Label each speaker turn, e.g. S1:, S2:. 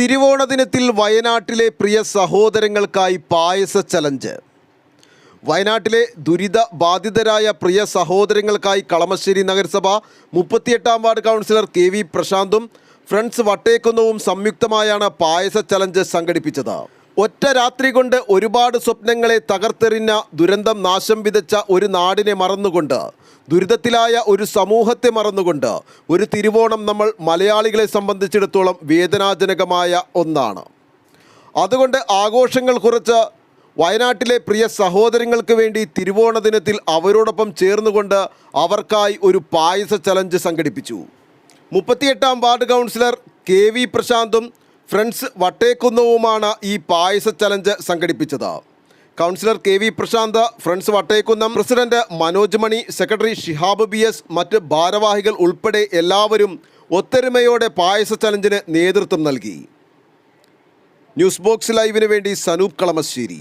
S1: തിരുവോണ ദിനത്തിൽ വയനാട്ടിലെ പ്രിയ സഹോദരങ്ങൾക്കായി പായസ ചലഞ്ച്. വയനാട്ടിലെ ദുരിത ബാധിതരായ പ്രിയ സഹോദരങ്ങൾക്കായി കളമശ്ശേരി നഗരസഭ മുപ്പത്തിയെട്ടാം വാർഡ് കൗൺസിലർ കെ വി പ്രശാന്തും ഫ്രണ്ട്സ് വട്ടേക്കുന്നവും സംയുക്തമായാണ് പായസ ചലഞ്ച് സംഘടിപ്പിച്ചത്. ഒറ്റ രാത്രി കൊണ്ട് ഒരുപാട് സ്വപ്നങ്ങളെ തകർത്തെറിഞ്ഞ ദുരന്തം നാശം വിതച്ച ഒരു നാടിനെ മറന്നുകൊണ്ട് ദുരിതത്തിലായ ഒരു സമൂഹത്തെ മറന്നുകൊണ്ട് ഒരു തിരുവോണം നമ്മൾ മലയാളികളെ സംബന്ധിച്ചിടത്തോളം വേദനാജനകമായ ഒന്നാണ്. അതുകൊണ്ട് ആഘോഷങ്ങൾ കുറച്ച് വയനാട്ടിലെ പ്രിയ സഹോദരങ്ങൾക്ക് വേണ്ടി തിരുവോണ ദിനത്തിൽ അവരോടൊപ്പം ചേർന്നുകൊണ്ട് അവർക്കായി ഒരു പായസ ചലഞ്ച് സംഘടിപ്പിച്ചു. മുപ്പത്തിയെട്ടാം വാർഡ് കൗൺസിലർ കെ വി പ്രശാന്തും ഫ്രണ്ട്സ് വട്ടേക്കുന്നവുമാണ് ഈ പായസ ചലഞ്ച് സംഘടിപ്പിച്ചത്. Councillor K V Prashanth friends Vattekkunnam president Manoj Mani secretary Shihab B S മറ്റ് ഭാരവാഹികൾ ഉൾപ്പെടെ എല്ലാവരും ഒത്തൊരുമയോടെ പായസ ചലഞ്ചിന് നേതൃത്വം നൽകി. ന്യൂസ് ബോക്സ് ലൈവിന് വേണ്ടി സനൂപ് കളമശ്ശേരി.